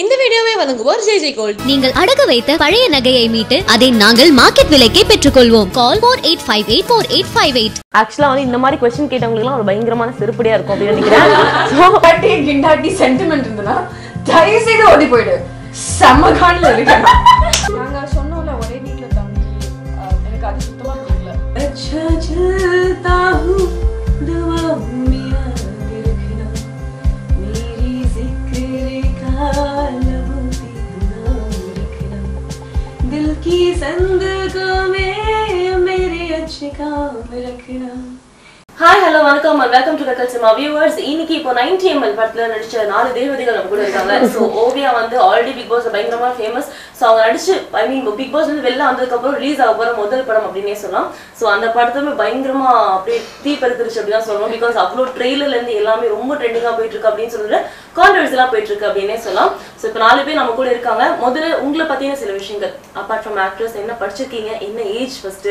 இந்த வீடியோவை வழங்குவோர் ஜெய் ஜெய் கோல்ட். நீங்கள் அடகு வைத்த பழைய நகையை மீட்டு அதை நாங்கள் மார்க்கெட் விலைக்கே பெற்றுக்கொள்வோம். Call four eight five eight four eight five eight. ஆக்சுவலா வந்து இந்த மாதிரி கொஸ்டின் கேட்டவங்களுக்குலாம் ஒரு பயங்கரமான செருப்படியா இருக்கும் அப்படின்னு நினைக்கிறேன். கிண்டாட்டி கிண்டாட்டி சென்டிமெண்ட் இருந்ததுன்னா தயவு செய்து ஓடி போயிடு. செம்ம காண்டில் இருக்கேன். நாங்க சொன்னோம்ல ஒரே வீட்ல தங்கி எனக்கு அது சுத்தமா பிடிக்கல की को में मेरे अच्छे काम रखना। ஹாய் ஹலோ வணக்கம் வெல்கம் டு கக்கல் சினிமா வியூவர்ஸ் இன்னைக்கு இப்போ நைன்டி எம்எல் படத்துல நடிச்ச நாலு தேவதைகள் நம்ம கூட இருக்காங்க. ஸோ ஓவியா வந்து ஆல்ரெடி பிக் பாஸ் பயங்கரமா ஃபேமஸ் ஸோ அவங்க நடிச்சு ஐ மீன் பிக் பாஸ் வந்து வெளில வந்ததுக்கப்புறம் ரிலீஸ் ஆக போற முதல் படம் அப்படின்னே சொல்லலாம். ஸோ அந்த படத்துமே பயங்கரமா அப்படியே தீ பறந்துருச்சு அப்படின்னு தான் சொல்லணும். பிகாஸ் அவ்வளோ ட்ரெயிலர்ல இருந்து எல்லாமே ரொம்ப ட்ரெண்டிங்கா போயிட்டு இருக்கு அப்படின்னு சொல்லிட்டு கான்ட்ரவர்சிலாம் போயிட்டு இருக்கு அப்படின்னே சொல்லலாம். ஸோ இப்போ நாலு பேர் நம்ம கூட இருக்காங்க. முதல்ல உங்களை பத்தின சில விஷயங்கள். அப்பார்ட் ஃப்ரம் ஆக்டர்ஸ் என்ன படிச்சிருக்கீங்க? என்ன ஏஜ் ஃபர்ஸ்ட்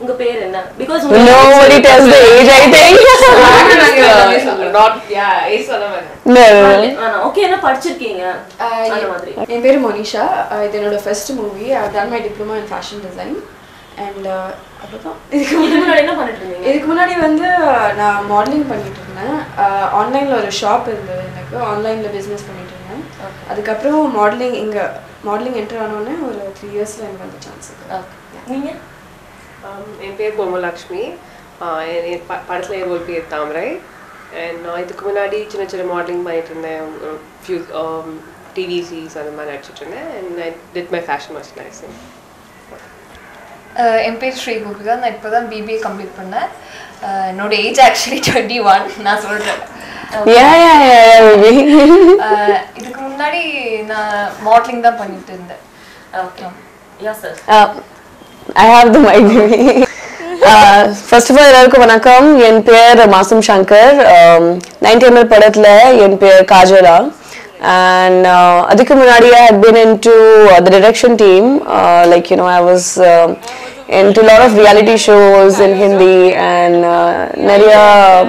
உங்க பேர் என்ன? Because Nobody tells the age, I think. not yeah ஏய் சொல்ல வேணாம் ஓகே என்ன படிச்சிருக்கீங்க? அந்த மாதிரி. என் பேர் மோனிஷா. அஹ் இது என்னோட first movie I done my diploma in fashion design and இதுக்கு முன்னாடி என்ன பண்ணிட்டு இருந்தீங்க இதுக்கு முன்னாடி வந்து நான் மாடலிங் பண்ணிட்டு இருந்தேன் ஆன்லைனில் ஒரு ஷாப் இருந்தது எனக்கு. ஆன்லைனில் பிஸ்னஸ் பண்ணிட்டு இருந்தேன் அதுக்கப்புறம் மாடலிங் இங்கே மாடலிங் என்டர் ஆனோடனே ஒரு த்ரீ இயர்ஸில் எனக்கு வந்து சான்ஸ் நீங்க? என் பேர் பொம்மலக்ஷ்மி. என் படத்துல என் ரோல் பேர் தாமரை. அண்ட் நான் இதுக்கு முன்னாடி சின்ன சின்ன மாடலிங் பண்ணிட்டு இருந்தேன். ஃபியூ டிவி சீஸ் அந்த மாதிரி நடிச்சிட்டு இருந்தேன். And I did my fashion merchandising என் பேர் ஸ்ரீ கோபிகா நான் இப்போ தான் பிபிஏ கம்ப்ளீட் பண்ணேன். என்னோட ஏஜ் ஆக்சுவலி டுவெண்ட்டி ஒன் நான் சொல்கிறேன் Yeah, yeah, yeah, yeah, maybe. இதுக்கு முன்னாடி நான் மாடலிங் தான் பண்ணிட்டு இருந்தேன். Okay yeah sir uh, I have the mic with me. Uh, first of all, எல்லாருக்கும் வணக்கம் என் பேர் மாசம் சங்கர் நைன்டி எம்எல் படத்துல என் பேர் காஜலா and uh, அதுக்கு முன்னாடி I had been into uh, the direction team uh, like you know I was uh, into a lot of reality shows in Hindi and uh, நிறைய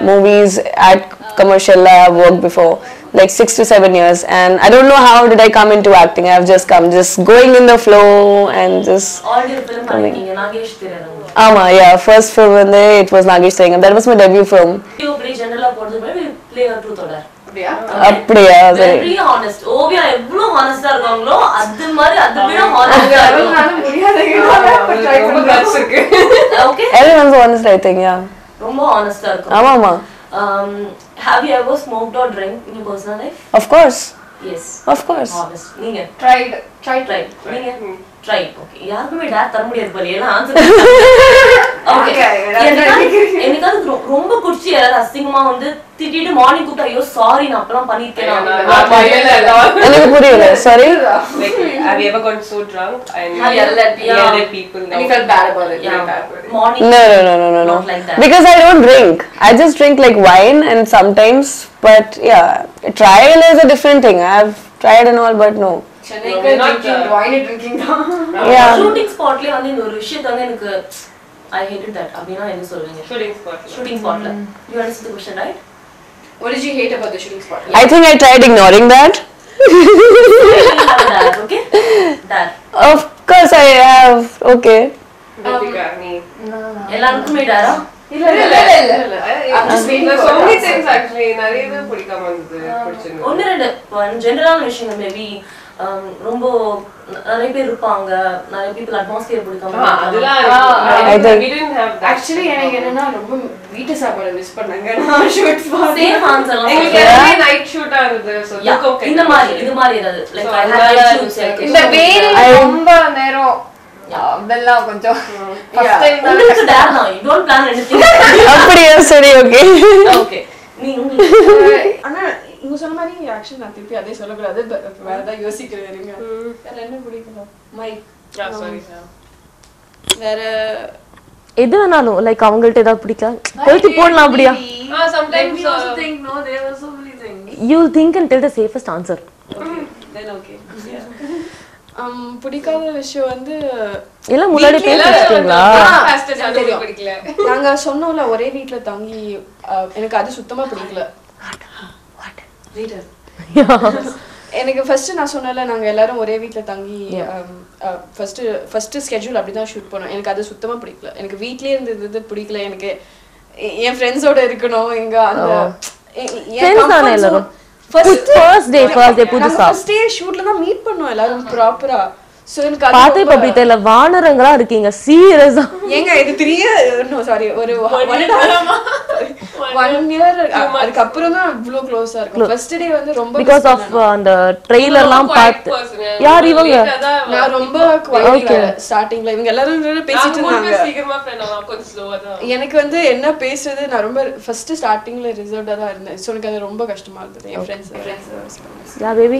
movies at commercial I have worked before like six to seven years and I don't know how did I come into acting I have just come just going in the flow and just already ஒரு film பண்ணிருக்கீங்க நாகேஷ் திரன் ஆமா yeah first film வந்து it was Nagesh Singh that was my debut film video play ஜெனரலா போறது மாதிரி play R ட்ரூத்தோட அப்படியா சரி very honest Oviya எவ்வளவு ஹானஸ்டா இருக்காங்களோ அது மாதிரி அதை விட ஹானஸ்டா okay everyone's honest I think yeah ரொம்ப ஹானஸ்டா இருக்கும் ஆமா ஆமா um Have you ever smoked or drank in your personal life? Of course. Yes. Of course. Honest. Tried. Tried. Tried. Tried. Try okay யாருக்குமே டேர் தர முடியாது போல ஏன்னா ரொ- ரொம்ப குடிச்சு யாராவது அசிங்கமா வந்து திட்டிட்டு மார்னிங் கூப்பிட்டு ஐயோ சாரி நான் அப்பெல்லாம் பண்ணிருக்கேன் எனக்கு புரியல sorry Like, have you ever gotten so drunk and Have yelled at- yeah. at people? And you felt bad about it. Morning no no no no no no Not like that. because I don't drink I just drink like wine and sometimes but yeah trial is a different thing I've tried and all but no சென்னைக்கு drinking, wine drinking தான் yeah shooting ஸ்பாட்லயே வந்து இந்த ஒரு விஷயத்தை வந்து எனக்கு I hated that அப்படின்னா என்ன சொல்லுவீங்க Shooting spot. ஷூட்டிங் ஸ்பாட்ல you understand the question right What did you hate about the shooting spot? I think I tried ignoring that okay that of course I have okay Deepika, me. எல்லாருக்குமே டாரா இல்ல இல்ல இல்ல இல்ல I'm just waiting There's for so the many answer. things actually. நிறைய இது பிடிக்காம இருந்தது பிடிச்சிருந்தது ஒன்று ரெண்டு ஜென்ரலான விஷயங்கள் மேபி ரொம்ப நிறைய பேர் இருப்பாங்க. நிறைய பீப்புள் அட்மாஸ்பியர் பிடிக்காம அதெல்லாம். Actually எனக்கு என்னன்னா ரொம்ப வீட்டு சாப்பாடு மிஸ் பண்ணாங்க. நான் ஷூட் சேஃப் ஆன்சர் எங்களுக்கு shoot ஆ இருந்தது. Okay. இந்த மாதிரி இது மாதிரி ஏதாவது லைக் இந்த வெயில் ரொம்ப நேரம். அதெல்லாம் கொஞ்சம் உங்களுக்கு டேர் தான் யூ டோன்ட் பிளான் எனிதிங் அப்படியா சரி okay. ஓகே நீ ஆனா இவங்க சொன்ன மாதிரி ஆக்சுவலி நான் திருப்பி அதே சொல்லக்கூடாது but வேற ஏதாவது யோசிக்கிறேன் இருங்க. வேற என்ன பிடிக்கணும் மைக். வேற எது வேணாலும் லைக் அவங்கள்ட்ட ஏதாவது பிடிக்கல கொளுத்தி போடலாம் அப்படியா? You think and tell the safest answer then okay. Um பிடிக்காத விஷயம் வந்து எல்லாம் முன்னாடி பேச வச்சிட்டீங்களா first அது தெரியும். பிடிக்கல. நாங்க சொன்னோம்ல ஒரே வீட்ல தங்கி எனக்கு அது சுத்தமா பிடிக்கல. எனக்கு ஃபர்ஸ்ட் நான் சொன்னல நாங்க எல்லாரும் ஒரே வீட்ல தங்கி ஃபர்ஸ்ட் ஃபர்ஸ்ட் ஸ்கெட்யூல் அப்படி தான் ஷூட் பண்ணோம். எனக்கு அது சுத்தமா பிடிக்கல. எனக்கு வீட்லயே இருந்தது பிடிக்கல. எனக்கு என் ஃப்ரெண்ட்ஸோட இருக்கணும். எங்க அந்த First First day, first day புதுசா. ஃபர்ஸ்ட் டே ஷூட்ல தான் மீட் பண்ணோம் எல்லாரும் ப்ராப்பரா சோ எனக்கு அது பார்த்து இப்ப அப்படி தெரியல வானரங்களா இருக்கீங்க. சீரியஸா ஏங்க இது த்ரீ நோ சாரி ஒரு ஒன் இயர் அதுக்கப்புறம் தான் இவ்ளோ க்ளோஸா இருக்கும். ஃபர்ஸ்ட் டே வந்து ரொம்ப பிகாஸ் ஆஃப் பண்ணேன். அந்த ட்ரெய்லர்லாம் பார்த்து யார் இவங்க? நான் ரொம்ப ஸ்டார்டிங்ல இவங்க எல்லாரும் பேசிட்டு இருந்தாங்க. எனக்கு வந்து என்ன பேசுறது நான் ரொம்ப ஃபர்ஸ்ட் ஸ்டார்டிங்ல ரிசர்வ்டா தான் இருந்தேன். ஸோ எனக்கு அது ரொம்ப கஷ்டமா இருந்தது. என் friends yeah baby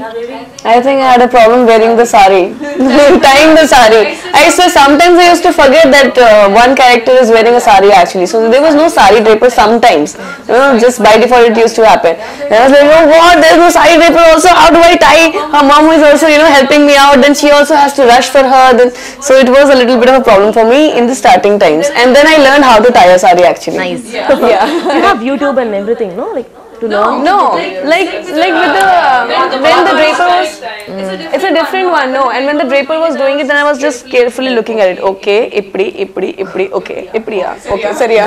I think I had a problem wearing the sari, tying the sari. I used to sometimes I used to forget that uh, one character is wearing a sari actually. So there was no sari draper sometimes. You know, just by default it used to happen. And I was like, oh what? There's no sari draper also. How do I tie? Her mom is also you know helping me out. Then she also has to rush for her. Then so it was a little bit of a problem for me in the starting times. And then I learned how to tie a sari actually. Nice. yeah. you have YouTube and everything no like to learn No, like like with the when the draper was it's a different one. No, and when the draper was doing it, then I was just carefully looking at it. Okay, ipdi, ipdi, ipdi. Okay, ipdiya. Okay, சரியா?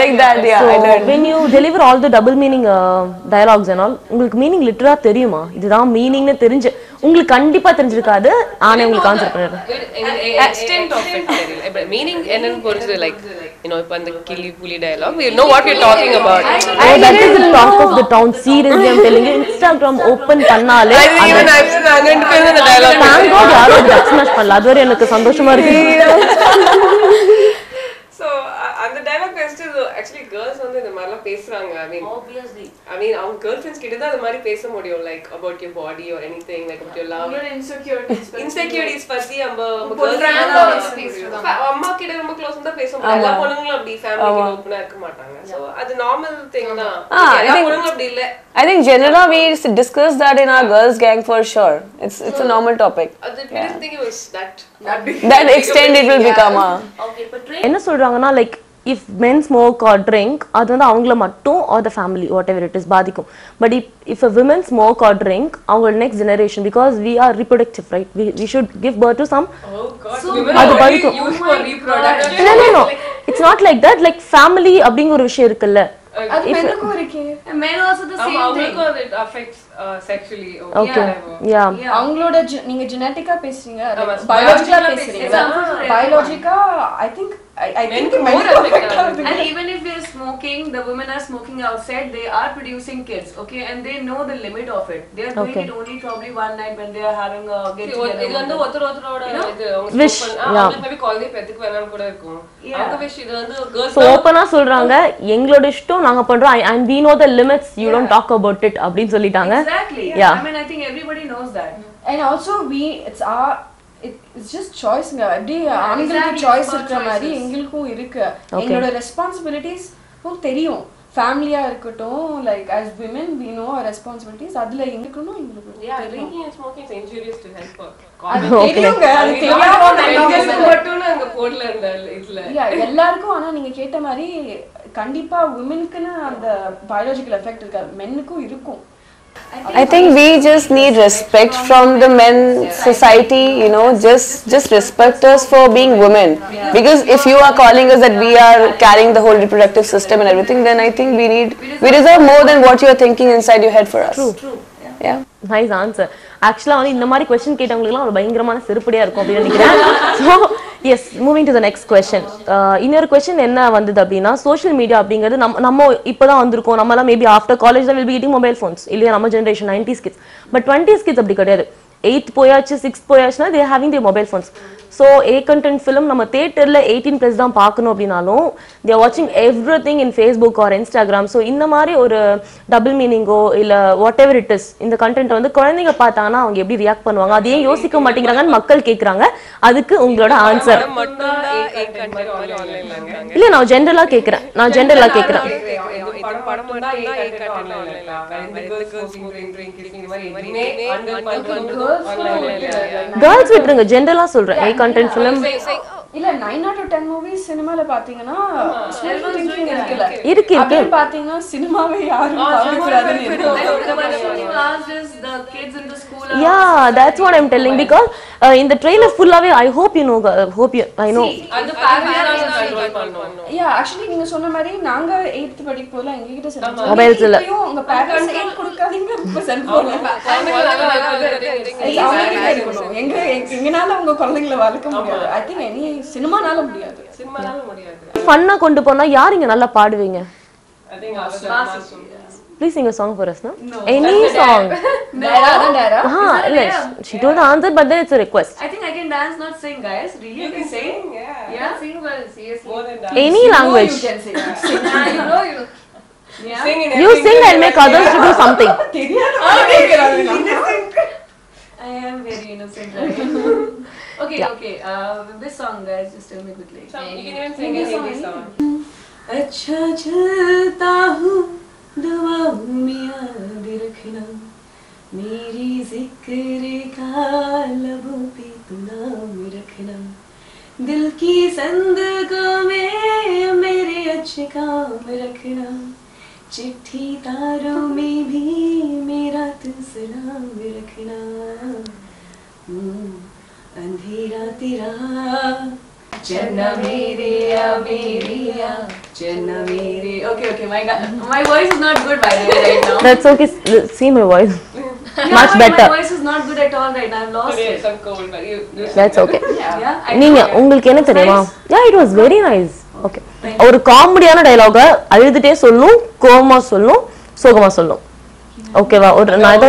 Like that, yeah. I So, learned. when you deliver all the double meaning uh, dialogues and all உங்களுக்கு meaning லிட்டரா தெரியுமா இதுதான் மீனிங்னு தெரிஞ்சு உங்களுக்கு கண்டிப்பா தெரிஞ்சிருக்காது ஆனா உங்களுக்கு கான்செப்ட் பண்ணிடுறேன் extent of it தெரியல இப்ப meaning என்னன்னு பொறுத்து like you know இப்ப அந்த கிளி புலி dialogue we know what we're talking about Oh, that is the talk the town. Seriously, I'm telling you, Instagram open பண்ணாலே Thank God யாரும் டச் மேட்ச் பண்ணல அது வரை எனக்கு சந்தோஷமா இருக்கு so அ- அந்த dialogue first actually girls வந்து இந்த மாதிரிலாம் பேசுறாங்க. I mean obviously. I mean அவங்க கேர்ள் ஃப்ரெண்ட்ஸ் கிட்ட தான் அது மாதிரி பேச முடியும் like about your body or anything like about your love insecurities பத்தி. நம்ம நம்ம அம்மா கிட்ட ரொம்ப க்ளோஸ் தான் பேச முடியும். எல்லா பொண்ணுங்களும் அப்படி ஃபேமிலி கிட்ட ஓப்பனா இருக்க மாட்டாங்க. சோ அது நார்மல் திங் தான். I எல்லா பொண்ணுங்களும் அப்படி இல்ல. I think generally we discuss that in our girls' gang for sure. It's it's a normal topic. அது we didn't think it was that That extent it will become. ah. okay but train என்ன சொல்றாங்கன்னா like if men smoke or drink அது வந்து அவங்கள மட்டும் or the family whatever it is பாதிக்கும். But if if a women smoke or drink அவங்க next generation because we are reproductive right we should give birth to some அது பாதிக்கும். no no no. It's not like that. Like family அப்படிங்கிற ஒரு விஷயம் இருக்குல்ல. Uh, sexually. Okay. Yeah அவங்களோட நீங்க ஜெனட்டிக்கா பயாலஜிக்கா பேசுறீங்க. பயாலஜிக்கா I think I think Men more affected. And even if they're smoking, the women are smoking outside, they are producing kids, okay? And they know the limit of it. They are doing Okay. it only probably one night when they are having a get இது together. வந்து with ஒருத்தர் ஒருத்தரோட இது Wish. அவங்களுக்கு maybe குழந்தை பெத்துக்கு வேணாம்னு கூட இருக்கும் அவங்க wish இது வந்து girls ஸோ ஓப்பனா சொல்றாங்க எங்களோட இஷ்டம் நாங்க பண்றோம் and we know the limits you don't talk about it அப்படின்னு சொல்லிட்டாங்க Exactly. Yeah. I mean, I think everybody knows that. And also we it's a it's just சாய்ஸ்ங்க எப்படி ஆண்களுக்கு சாய்ஸ் இருக்கிற மாதிரி. எங்களுக்கும் இருக்கு. எங்களோட ரெஸ்பான்சிபிலிட்டிஸ் தெரியும். ஃபேமிலியா இருக்கட்டும் like as women we know responsibilities அதுல எங்களுக்குன்னு எங்களுக்கு எல்லாருக்கும் ஆனா நீங்க கேட்ட மாதிரி கண்டிப்பா உமனுக்குன்னு அந்த பயாலஜிக்கல் எஃபெக்ட் இருக்கா மென்னுக்கும் இருக்கும். I think we just need respect from the men society, you know, just just respect us for being women. Because if you are calling us that we are carrying the whole reproductive system and everything, then I think we need we deserve more than what you are thinking inside your head for us. True. Yeah. Nice answer ஆக்சுவலா வந்து இந்த மாதிரி question கேட்டவங்களுக்குலாம் ஒரு பயங்கரமான செருப்படியா இருக்கும் அப்படின்னு நினைக்கிறேன் so yes moving to the next question இன்னொரு கொஸ்டின் என்ன வந்தது அப்படின்னா சோஷியல் மீடியா அப்படிங்கிறது நம்ம நம்ம இப்போதான் வந்திருக்கோம். நம்மலாம் மேபி ஆஃப்டர் காலேஜ் தான் will be getting mobile phones இல்லையா நம்ம generation nineties kids but twenties kids அப்படி கிடையாது. எயித் போயாச்சு six போயாச்சுன்னா they having the mobile phones so a content film நம்ம தேட்டரில் எயிட்டீன் ப்ளஸ் தான் பார்க்கணும் அப்படின்னாலும் தே வாட்சிங் everything in Facebook or Instagram so இந்த மாதிரி ஒரு டபுள் மீனிங்கோ இல்லை வாட் எவர் இட் இஸ் இந்த கண்டென்ட் வந்து குழந்தைங்க பார்த்தாங்கன்னா அவங்க எப்படி ரியாக்ட் பண்ணுவாங்க? அது ஏன் யோசிக்க மாட்டேங்கிறாங்கன்னு மக்கள் கேட்குறாங்க அதுக்கு உங்களோட ஆன்சர் இல்லை நான் ஜென்ரலாக கேட்குறேன் நான் ஜென்ரலாக கேட்குறேன் கேர்ள்ஸ் விட்டுருங்க ஜென்ரலாக சொல்கிறேன் கண்டென்ட் ஃபிலிம் இல்ல nine out of ten movies சினிமால பாத்தீங்கன்னா இருக்கு இருக்கு. பாத்தீங்கன்னா சினிமாவே யாரும் பார்க்கக்கூடாதுன்னு இருக்கு. Yeah that's what I'm telling because இந்த ட்ரெய்லர் ஃபுல்லாவே I hope you know hope you I know. Yeah, actually நீங்க சொன்ன மாதிரி நாங்க எயித்து படிக்கும் போதெல்லாம் எங்க கிட்ட செல் Mobiles இல்ல. உங்க பேரண்ட்ஸ் ஏன் கொடுக்காதீங்க இப்ப செல்போன் இருக்கணும் எங்க எங்க- எங்கனால உங்க குழந்தைங்களை வளர்க்க முடியாது ஐ திங்க் எனி சினிமானால முடியாது சினிமானால முடியாது ஃபன்னா கொண்டு போனா யார் இங்க நல்லா பாடுவீங்க I think Please sing a song for us, no? No. Any song. Naira, no? Naira. Huh, like, she yeah. told the answer, but then it's a request. I think I can dance, not sing, guys. Really? You, can, sing? sing? Yeah. Yeah? Sing well, seriously. More than dance. Any you language. Know you can sing. sing. yeah, you know you. Yeah. Sing in you sing and make others to do something. I am very innocent. Right? okay, yeah. okay. Uh, this song, guys, just tell me quickly. Song. You can even sing any Hindi song. अच्छा चलता हूँ दुआओं में याद रखना। मेरी ज़िक्र का लबों पे तू नाम रखना। दिल की संदगों में मेरे अच्छे काम रखना। चिट्ठी तारों में भी मेरा तू सलाम रखना। हम्म, अंधेरा तेरा Chenna Miriya, Miriya, Chenna Miri. Okay, okay, my God. My voice is not good by the way right now. That's okay. See my voice. Yeah, Much better. My voice is not good at all right now. I'm lost. Today some cold. You, you That's okay. yeah. நீங்க உங்களுக்கு என்ன தெரியுமா? Yeah, it was very nice. Okay. ஒரு காமெடியான டயலாக அழுதுட்டே சொல்லும், coma சொல்லும், சோகமா சொல்லும். ஓகேவா ஒரு நான் ஏதோ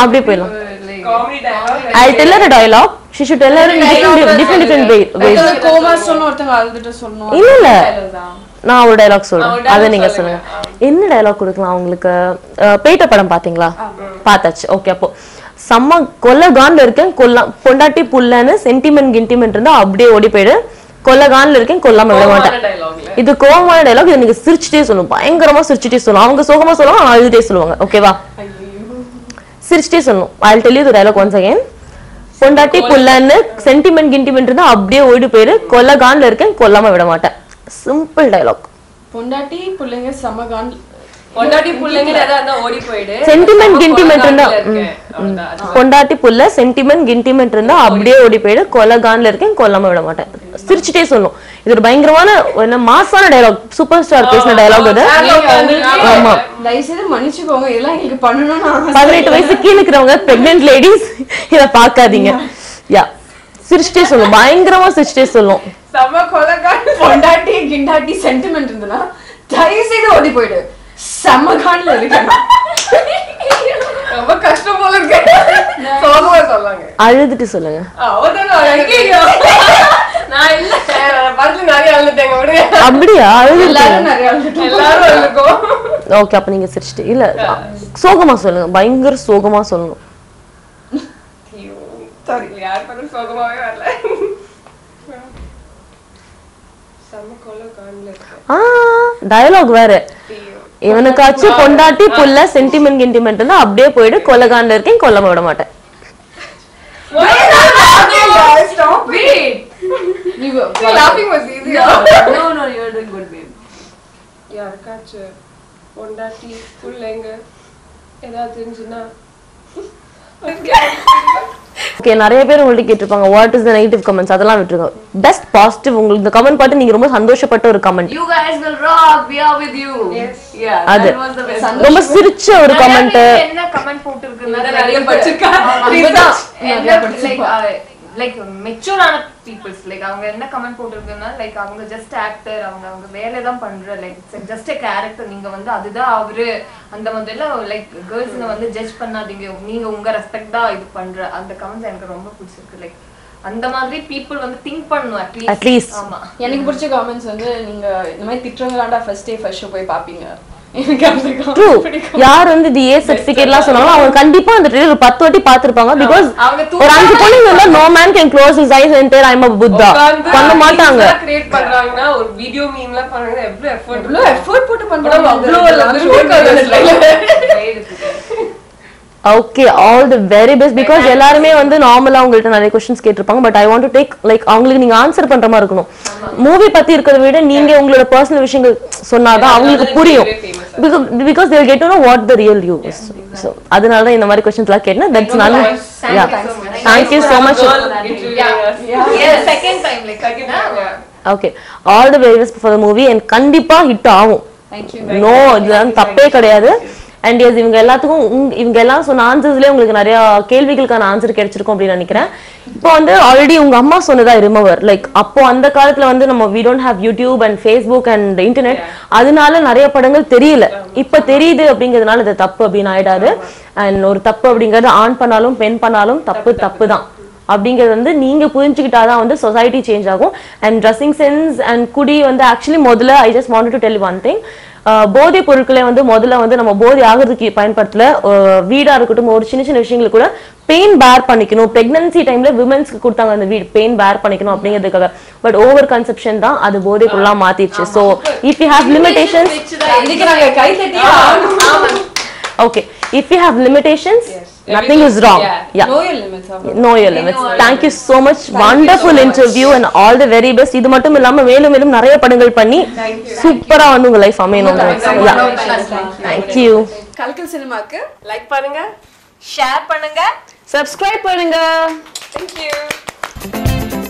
அப்படி போயிடலாம் I tell her a dialogue should tell her in different different different way- ways. கோமா சொன்ன ஒருத்தங்க அழுதுட்டு சொல்லணும். இல்ல இல்ல. நான் ஒரு டயலாக் சொல்றேன். அதை நீங்க சொல்லுங்க. என்ன டயலாக் கொடுக்கலாம் உங்களுக்கு? அஹ், பேட்ட படம் பாத்தீங்களா? பார்த்தாச்சு ஓகே அப்போ செம்ம கொல்ல கான்ல இருக்கேன் கொல்ல பொண்டாட்டி புள்ளன்னு சென்டிமெண்ட் கின்டிமெண்ட் இருந்தா அப்படியே ஓடி போயிடு. கொல்ல கான்ல இருக்கேன் கொல்லாம விட மாட்டேன். இது கோவமான டயலாக் இதை நீங்க சிரிச்சுட்டே சொல்லணும். பயங்கரமா சிரிச்சுட்டே சொல்லணும். அவங்க சோகமா சொல்லுவாங்க அவங்க அழுதுட்டே சொல்லுவாங்க. ஓகேவா சிரிச்சுட்டே சொல்லணும். I tell you dialogue once again பொண்டாட்டி புள்ளன்னு சென்டிமெண்ட் கின்டிமெண்ட் இருந்தா அப்படியே ஓடி போயிரு. கொல்ல கான்ல இருக்கேன் கொல்லாம விட மாட்டேன். சிம்பிள் டயலாக் பொண்டாட்டி பிள்ளைங்க சமகான் பொண்டாட்டி புள்ளைங்க ஏதாவது இருந்தா ஓடி போயிடு. சென்டிமெண்ட் கின்டிமெண்ட் இருந்தா கொலகான்ல பொண்டாட்டி புள்ள சென்டிமெண்ட் கின்டிமெண்ட் இருந்தா அப்படியே ஓடி போயிடு. கொலை கான்ல இருக்கேன் கொல்லாம விட மாட்டேன். சிரிச்சுட்டே சொல்லணும். இது ஒரு பயங்கரமான என்ன மாசான டயலாக் சூப்பர் ஸ்டார் பேசின டயலாக் இது ஆமா. தயவு செய்து மன்னிச்சுக்கோங்க. இதெல்லாம் எங்களுக்கு பண்ணணும்னு ஆசை. பதினெட்டு வயசு கீழே இருக்கிறவங்க பிரெக்னென்ட் லேடிஸ் இத பாக்காதீங்க யா சிரிச்சுட்டே சொல்லும் பயங்கரமா சிரிச்சுட்டே சொல்லும் செம கொலகான் பொண்டாட்டி கிண்டாட்டி சென்டிமெண்ட் இருந்தனா தயவு செய்து ஓடி போயிடு. செமகான்ல இருக்கணும் ரொம்ப கஷ்டம் போல இருக்கு. சோகமா சொல்லாங்க. அழுதுட்டு சொல்லுங்க. அவதானே ஐயோ. நான் இல்ல. படத்துல நிறைய அழுதுட்டேங்க விடுங்க. அப்படியா? அழுதுட்டு எல்லாரும் நிறைய அழுதுட்டு எல்லாரும் அழுதுக்கோம் ஓகே அப்ப நீங்க சிரிச்சுட்டு இல்ல சோகமா சொல்லுங்க. பயங்கர சோகமா சொல்லணும். சாரி யார் படம் சோகமாவே வரல. டயலாக் வேற. இவனுக்காச்சும் பொண்டாட்டி புள்ள சென்டிமெண்ட் கின்டிமெண்ட் இருந்தா அப்படியே போயிடு. கொலகான்ல இருக்கேன் கொல்லாம விட மாட்டேன். யாருக்காச்சும் பொண்டாட்டி பிள்ளைங்க ஏதாவது தெரிஞ்சுன்னா ஓகே நிறைய பேர் உங்கள்ட்ட கேட்டிருப்பாங்க what is the negative comments அதெல்லாம் விட்டுருங்க. பெஸ்ட் பாசிட்டிவ் உங்களுக்கு இந்த கமெண்ட் பார்த்து நீங்க ரொம்ப சந்தோஷப்பட்ட ஒரு comment you guys will rock we are with you. Yeah அது. that was the best. ரொம்ப சிரிச்ச ஒரு கமெண்ட் என்ன கமெண்ட் போட்டுருக்குன்னா நிறைய படிச்சிருக்கா? லைக் லைக் மெச்சூரான பீப்புள்ஸ் லைக் அவங்க என்ன கமெண்ட் போட்டிருக்குன்னா லைக் அவங்க ஜஸ்ட் ஆக்டர் அவங்க அவங்க வேலை தான் பண்ற லைக் ஜஸ்ட் a கேரக்டர் நீங்க வந்து அதுதான் அவரு. அந்த மாதிரிலாம் லைக் கேர்ள்ஸுங்க வந்து ஜட்ஜ் பண்ணாதீங்க. நீங்க உங்க ரெஸ்பெக்ட் தான் இது பண்ற. அந்த கமெண்ட்ஸ் எனக்கு ரொம்ப பிடிச்சிருக்கு. லைக் அந்த மாதிரி பீப்புள் வந்து திங்க் பண்ணணும் At அட்லீஸ்ட் least. ஆமா. எனக்கு பிடிச்ச காமெண்ட்ஸ் வந்து நீங்க இந்த மாதிரி திட்டுறவங்களாண்டா ஃபர்ஸ்ட் டே ஃபர்ஸ்ட் ஷோ போய் பாப்பீங்க. யார் வந்து தி ஏ சர்டிபிகேட்லாம் சொன்னாங்களோ அவங்க கண்டிப்பா அந்த ட்ரெயிலர் ஒரு பத்து வாட்டி பார்த்திருப்பாங்க பிகாஸ் ஒரு அஞ்சு பொண்ணுங்க இருந்தா no man can close his eyes and tell i'm a buddha. பண்ண மாட்டாங்க. கிரியேட் பண்றாங்கன்னா ஒரு வீடியோ மீம்லாம் பண்றாங்க எவ்வளவு எஃபோர்ட் இவ்வளவு எஃபோர்ட் போட்டு படம் பண்றாங்க அவ்வளோ இல்ல, திருப்பி okay all the very best because எல்லாருமே வந்து நார்மலா உங்கள்ட்ட நிறைய கொஸ்டின்ஸ் கேட்டிருப்பாங்க. But I want to take like அவங்களுக்கு நீங்க ஆன்சர் பண்ற மாதிரி இருக்கணும். மூவி பத்தி இருக்கிறத விட நீங்க உங்களோட பர்சனல் விஷயங்கள் சொன்னாதான் அவங்களுக்கு புரியும். Because they'll get to know what the real you so அதனால தான் இந்த மாதிரி கொஸ்டின்ஸ் எல்லாம் கேட்டேன். தட்ஸ் நல்ல yeah thank you so much okay all the very best for the movie and கண்டிப்பா ஹிட் ஆகும். நோ இதெல்லாம் தப்பே கிடையாது. அண்ட் எஸ் இவங்க எல்லாத்துக்கும் இவங்க எல்லாம் சொன்ன ஆன்சர்ஸ்லயே உங்களுக்கு நிறைய கேள்விகளுக்கான ஆன்சர் கிடைச்சிருக்கும் அப்படின்னு நினைக்கிறேன். இப்போ வந்து ஆல்ரெடி உங்க அம்மா சொன்னதா ரிமவர் லைக் அப்போ அந்த காலத்துல வந்து நம்ம we don't have YouTube and Facebook and internet அதனால நிறைய படங்கள் தெரியல. இப்ப தெரியுது அப்படிங்கிறதுனால இது தப்பு அப்படின்னு ஆயிடாது அண்ட் ஒரு தப்பு அப்படிங்கறது ஆண் பண்ணாலும் பெண் பண்ணாலும் தப்பு தப்பு தான் அப்படிங்கிறது வந்து நீங்க புரிஞ்சுக்கிட்டாதான் வந்து சொசைட்டி சேஞ்ச் ஆகும். அண்ட் ட்ரெஸ்ஸிங் சென்ஸ் அண்ட் குடி வந்து ஆக்சுவலி முதல்ல I just want to tell one thing போதை பொருட்களை வந்து முதல்ல வந்து நம்ம போதை ஆகிறதுக்கு பயன்படுத்தல. வீடா இருக்கட்டும் ஒரு சின்ன சின்ன விஷயங்களுக்கு கூட பெயின் பேர் பண்ணிக்கணும். பிரெக்னன்சி டைம்ல விமன்ஸ்க்கு கொடுத்தாங்க அந்த வீடு. பெயின் பேர் பண்ணிக்கணும் அப்படிங்கிறதுக்காக. பட் ஓவர் கன்செப்ஷன் தான் அது போதைக்குள்ள மாத்திடுச்சு. So if you have limitations. Okay if you have limitations nothing is wrong yeah Know your limits, know your limits thank you so much wonderful interview and all the very best இது மட்டும் இல்லாம மேலும் மேலும் நிறைய படங்கள் பண்ணி சூப்பரா வந்து உங்க லைஃப் அமையணும் yeah thank you கல்கல் சினிமாக்கு லைக் பண்ணுங்க ஷேர் பண்ணுங்க சப்ஸ்கிரைப் பண்ணுங்க Thank you.